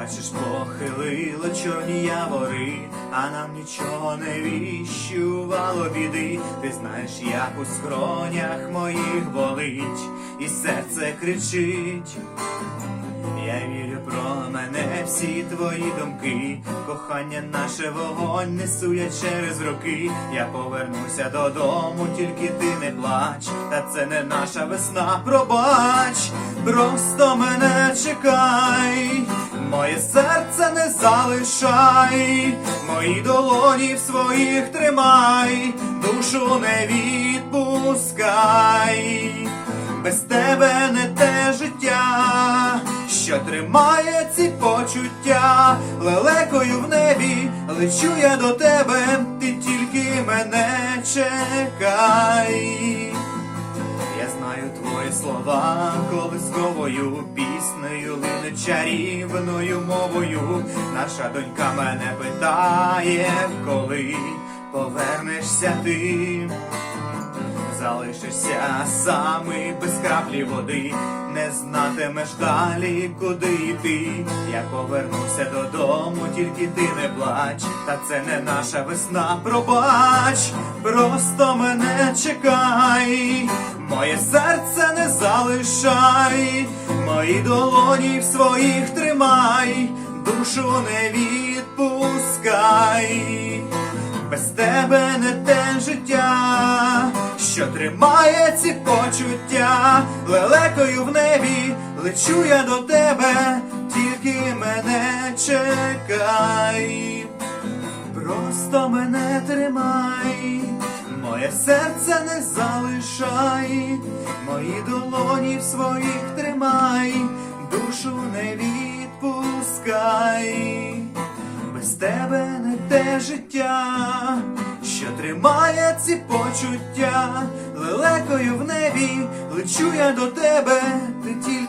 Бачиш, похилило чорні явори, а нам нічого не віщувало біди. Ти знаєш, як у скронях моїх болить, і серце кричить. Я вірю про мене всі твої думки, кохання наше вогонь несу я через роки. Я повернуся додому, тільки ти не плач, та це не наша весна, пробач, просто чекай, моє серце не залишай, мої долоні в своїх тримай, душу не відпускай. Без тебе не те життя, що тримає ці почуття, лелекою в небі лечу я до тебе, ти тільки мене чекай. Я знаю твої слова колисковою піснею, лине чарівною мовою. Наша донька мене питає, коли повернешся ти. Залишишся самий без краплі води, не знатимеш далі, куди йти. Я повернуся додому, тільки ти не плач, та це не наша весна, пробач, просто мене чекай, моє серце не залишай, мої долоні в своїх тримай, душу не відпускай. Без тебе не те життя, що тримає ці почуття, лелекою в небі лечу я до тебе, тільки мене чекай, просто мене тримай, моє серце не залишай, мої долоні в своїх тримай, душу не відпускай. Без тебе не те життя, що тримає ці почуття, лелекою в небі лечу я до тебе, ти